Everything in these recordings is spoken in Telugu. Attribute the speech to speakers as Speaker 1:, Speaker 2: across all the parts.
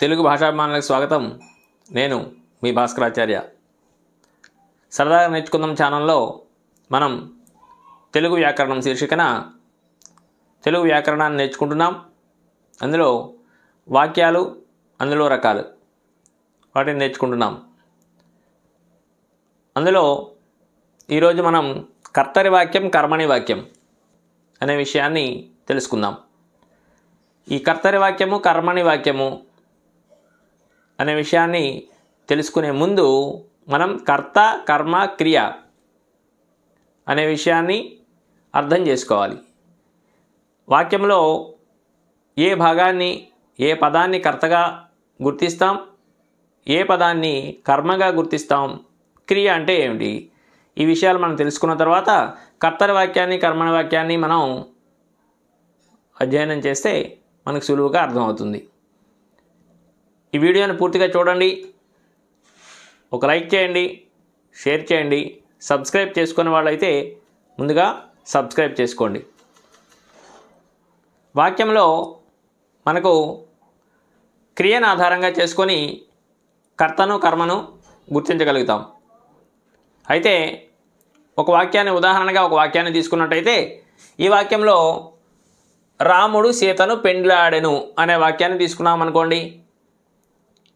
Speaker 1: తెలుగు భాషాభిమానులకు స్వాగతం. నేను మీ భాస్కరాచార్య. సరదాగా నేర్చుకుందాం ఛానల్లో మనం తెలుగు వ్యాకరణం శీర్షికన తెలుగు వ్యాకరణాన్ని నేర్చుకుంటున్నాం. అందులో వాక్యాలు అందులో రకాలు వాటిని నేర్చుకుంటున్నాం. అందులో ఈరోజు మనం కర్తరి వాక్యం కర్మణి వాక్యం అనే విషయాన్ని తెలుసుకుందాం. ఈ కర్తరి వాక్యము కర్మణి వాక్యము అనే విషయాన్ని తెలుసుకునే ముందు మనం కర్త కర్మ క్రియ అనే విషయాన్ని అర్థం చేసుకోవాలి. వాక్యంలో ఏ భాగాన్ని ఏ పదాన్ని కర్తగా గుర్తిస్తాం? ఏ పదాన్ని కర్మగా గుర్తిస్తాం? క్రియ అంటే ఏమిటి? ఈ విషయాలు మనం తెలుసుకున్న తర్వాత కర్తరి వాక్యాన్ని కర్మణ వాక్యాన్ని మనం అధ్యయనం చేస్తే మనకు సులువుగా అర్థమవుతుంది. ఈ వీడియోని పూర్తిగా చూడండి. ఒక లైక్ చేయండి షేర్ చేయండి సబ్స్క్రైబ్ చేసుకునే వాళ్ళైతే ముందుగా సబ్స్క్రైబ్ చేసుకోండి. వాక్యంలో మనకు క్రియను ఆధారంగా చేసుకొని కర్తను కర్మను గుర్తించగలుగుతాం. అయితే ఒక వాక్యాన్ని ఉదాహరణగా ఒక వాక్యాన్ని తీసుకున్నట్టయితే ఈ వాక్యంలో రాముడు సీతను పెండ్లాడెను అనే వాక్యాన్ని తీసుకున్నాం అనుకోండి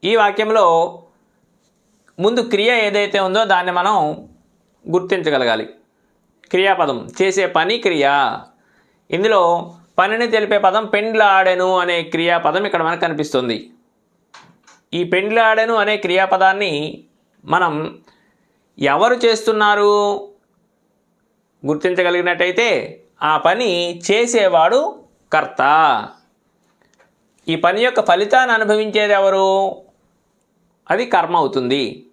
Speaker 1: ఈ వాక్యంలో ముందు క్రియ ఏదైతే ఉందో దాన్ని మనం గుర్తించగలగాలి. క్రియాపదం చేసే పని క్రియ. ఇందులో పనిని తెలిపే పదం పెండ్లాడెను అనే క్రియాపదం ఇక్కడ మనకు కనిపిస్తుంది. ఈ పెండ్లాడెను అనే క్రియాపదాన్ని మనం ఎవరు చేస్తున్నారు గుర్తించగలిగినట్టయితే ఆ పని చేసేవాడు కర్త. ఈ పని యొక్క ఫలితాన్ని అనుభవించేది ఎవరు? అది కర్మ అవుతుంది.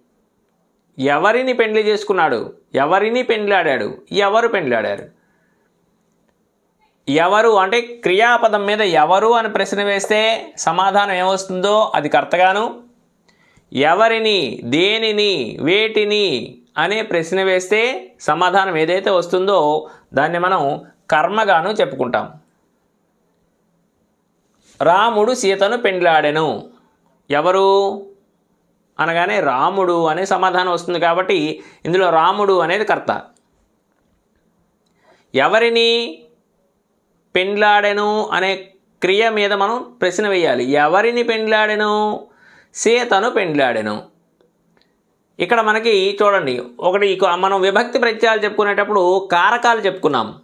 Speaker 1: ఎవరిని పెండ్లి చేసుకున్నాడు? ఎవరిని పెండ్లాడాడు? ఎవరు పెండ్లాడారు? ఎవరు అంటే క్రియాపదం మీద ఎవరు అని ప్రశ్న వేస్తే సమాధానం ఏమొస్తుందో అది కర్తగాను. ఎవరిని దేనిని వేటిని అనే ప్రశ్న వేస్తే సమాధానం ఏదైతే వస్తుందో దాన్ని మనం కర్మగాను చెప్పుకుంటాం. రాముడు సీతను పెండ్లాడెను. ఎవరు? అనగానే రాముడు అనే సమాధానం వస్తుంది కాబట్టి ఇందులో రాముడు అనేది కర్త. ఎవరిని పెండ్లాడెను అనే క్రియ మీద మనం ప్రశ్న వేయాలి. ఎవరిని పెండ్లాడెను? సీతను పెండ్లాడెను. ఇక్కడ మనకి చూడండి ఒకటి మనం విభక్తి ప్రత్యయాలు చెప్పుకునేటప్పుడు కారకాలు చెప్పుకున్నాం.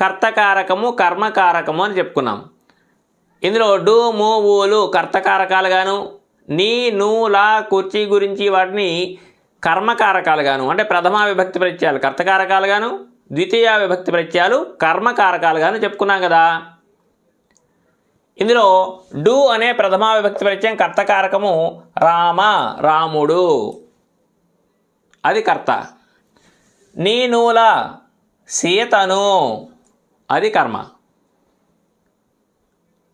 Speaker 1: కర్తకారకము కర్మకారకము అని చెప్పుకున్నాం. ఇందులో డు మూ ఊలు కర్తకారకాలుగాను నీ ను లా కుర్చీ గురించి వాటిని కర్మకారకాలుగాను అంటే ప్రథమా విభక్తి ప్రత్యయాలు కర్తకారకాలుగాను ద్వితీయ విభక్తి ప్రత్యయాలు కర్మకారకాలుగాను చెప్పుకున్నాం కదా. ఇందులో డు అనే ప్రథమా విభక్తి ప్రత్యయం కర్తకారకము రామ రాముడు. అది కర్త. నీ నూల సీతను. అది కర్మ.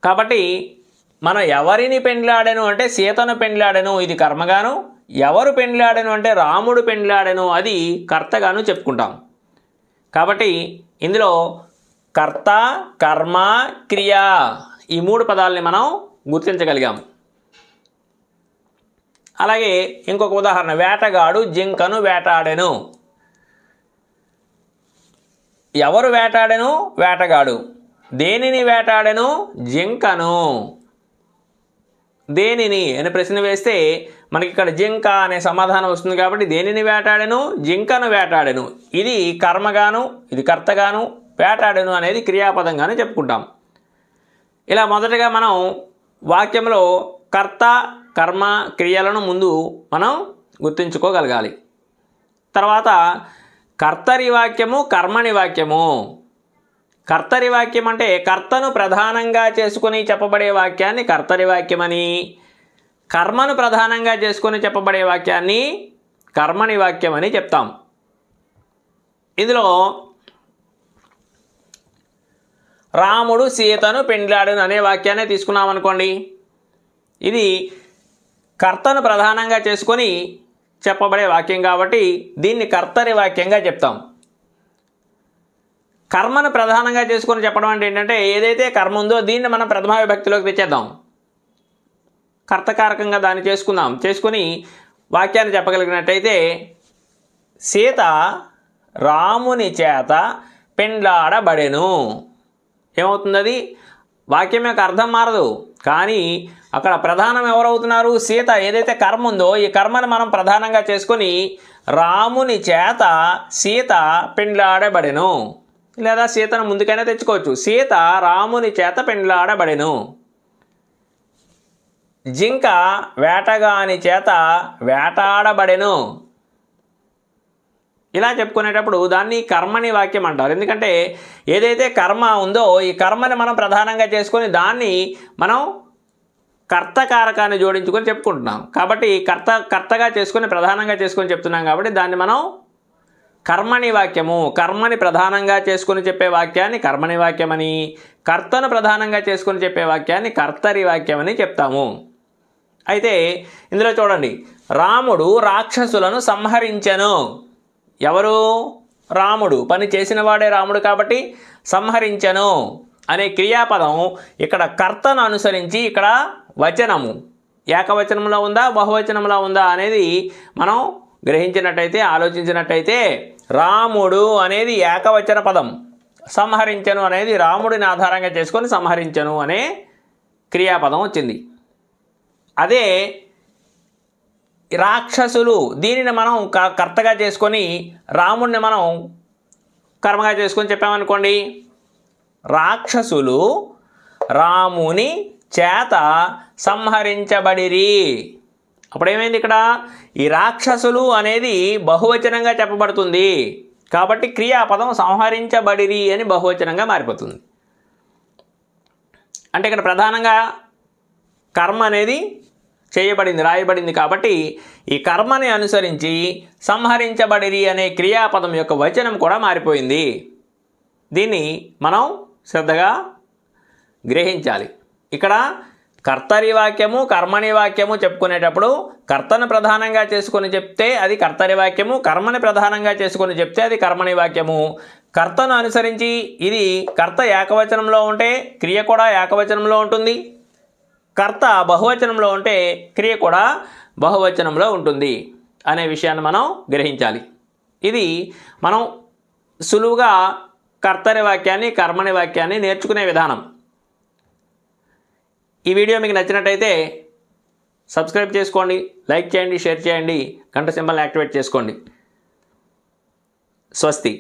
Speaker 1: కాబట్టి మనం ఎవరిని పెండ్లాడెను అంటే సీతను పెండ్లాడెను ఇది కర్మగాను. ఎవరు పెండ్లాడెను అంటే రాముడు పెండ్లాడెను అది కర్తగాను చెప్పుకుంటాం. కాబట్టి ఇందులో కర్త కర్మ క్రియ ఈ మూడు పదాలని మనం గుర్తించగలిగాం. అలాగే ఇంకొక ఉదాహరణ వేటగాడు జింకను వేటాడెను. ఎవరు వేటాడెను? వేటగాడు. దేనిని వేటాడెను? జింకను. దేనిని? అని ప్రశ్న వేస్తే మనకి ఇక్కడ జింక అనే సమాధానం వస్తుంది కాబట్టి దేనిని వేటాడెను? జింకను వేటాడెను. ఇది కర్మగాను ఇది కర్తగాను వేటాడెను అనేది క్రియాపదంగాను చెప్పుకుంటాం. ఇలా మొదటగా మనం వాక్యంలో కర్త కర్మ క్రియలను ముందు మనం గుర్తుంచుకోగలగాలి. తర్వాత కర్తరి వాక్యము కర్మని వాక్యము. కర్తరి వాక్యం అంటే కర్తను ప్రధానంగా చేసుకుని చెప్పబడే వాక్యాన్ని కర్తరి వాక్యమని కర్మను ప్రధానంగా చేసుకుని చెప్పబడే వాక్యాన్ని కర్మని వాక్యం అని చెప్తాం. ఇందులో రాముడు సీతను పెండ్లాడును అనే వాక్యాన్ని తీసుకున్నాం అనుకోండి ఇది కర్తను ప్రధానంగా చేసుకొని చెప్పబడే వాక్యం కాబట్టి దీన్ని కర్తరి వాక్యంగా చెప్తాం. కర్మను ప్రధానంగా చేసుకొని చెప్పడం అంటే ఏంటంటే ఏదైతే కర్మ ఉందో దీన్ని మనం ప్రథమ విభక్తిలోకి తెచ్చేద్దాం. కర్తకారకంగా దాన్ని చేసుకుందాం. చేసుకుని వాక్యాన్ని చెప్పగలిగినట్టయితే సీత రాముని చేత పెండ్లాడబడెను. ఏమవుతుంది అది వాక్యం యొక్క అర్థం మారదు. కానీ అక్కడ ప్రధానం ఎవరవుతున్నారు? సీత ఏదైతే కర్మ ఉందో ఈ కర్మను మనం ప్రధానంగా చేసుకొని రాముని చేత సీత పెండ్లాడబడెను. లేదా సీతను ముందుకైనా తెచ్చుకోవచ్చు. సీత రాముని చేత పెండ్లాడబడెను. జింక వేటగాని చేత వేటాడబడెను. ఇలా చెప్పుకునేటప్పుడు దాన్ని కర్మని వాక్యం అంటారు. ఎందుకంటే ఏదైతే కర్మ ఉందో ఈ కర్మని మనం ప్రధానంగా చేసుకొని దాన్ని మనం కర్తకారకాన్ని జోడించుకొని చెప్పుకుంటున్నాం. కాబట్టి కర్త కర్తగా చేసుకొని ప్రధానంగా చేసుకొని చెప్తున్నాం కాబట్టి దాన్ని మనం కర్మని వాక్యము. కర్మని ప్రధానంగా చేసుకుని చెప్పే వాక్యాన్ని కర్మని వాక్యమని కర్తను ప్రధానంగా చేసుకుని చెప్పే వాక్యాన్ని కర్తరి వాక్యమని చెప్తాము. అయితే ఇందులో చూడండి రాముడు రాక్షసులను సంహరించెను. ఎవరు? రాముడు. పని చేసిన వాడే రాముడు కాబట్టి సంహరించెను అనే క్రియాపదం ఇక్కడ కర్తను అనుసరించి ఇక్కడ వచనము. ఏకవచనంలో ఉందా? బహువచనంలో ఉందా? అనేది మనం గ్రహించినట్టయితే ఆలోచించినట్టయితే రాముడు అనేది ఏకవచన పదం. సంహరించను అనేది రాముడిని ఆధారంగా చేసుకొని సంహరించను అనే క్రియాపదం వచ్చింది. అదే రాక్షసులు దీనిని మనం క- కర్తగా చేసుకొని రాముడిని మనం కర్మగా చేసుకొని చెప్పామనుకోండి రాక్షసులు రాముని చేత సంహరించబడిరి. అప్పుడు ఏమైంది ఇక్కడ? ఈ రాక్షసులు అనేది బహువచనంగా చెప్పబడుతుంది. కాబట్టి క్రియాపదం సంహరించబడిరి అని బహువచనంగా మారిపోతుంది. అంటే ఇక్కడ ప్రధానంగా కర్మ అనేది చేయబడింది రాయబడింది కాబట్టి ఈ కర్మని అనుసరించి సంహరించబడిరి అనే క్రియాపదం యొక్క వచనం కూడా మారిపోయింది. దీన్ని మనం శ్రద్ధగా గ్రహించాలి. ఇక్కడ కర్తరి వాక్యము కర్మని వాక్యము చెప్పుకునేటప్పుడు కర్తను ప్రధానంగా చేసుకొని చెప్తే అది కర్తరి వాక్యము కర్మని ప్రధానంగా చేసుకొని చెప్తే అది కర్మని వాక్యము. కర్తను అనుసరించి ఇది కర్త ఏకవచనంలో ఉంటే క్రియ కూడా ఏకవచనంలో ఉంటుంది. కర్త బహువచనంలో ఉంటే క్రియ కూడా బహువచనంలో ఉంటుంది అనే విషయాన్ని మనం గ్రహించాలి. ఇది మనం సులువుగా కర్తరి వాక్యాన్ని కర్మని వాక్యాన్ని నేర్చుకునే విధానం. ఈ వీడియో మీకు నచ్చినట్టయితే సబ్స్క్రైబ్ చేసుకోండి లైక్ చేయండి షేర్ చేయండి గంట సింబల్ యాక్టివేట్ చేసుకోండి. స్వస్తి.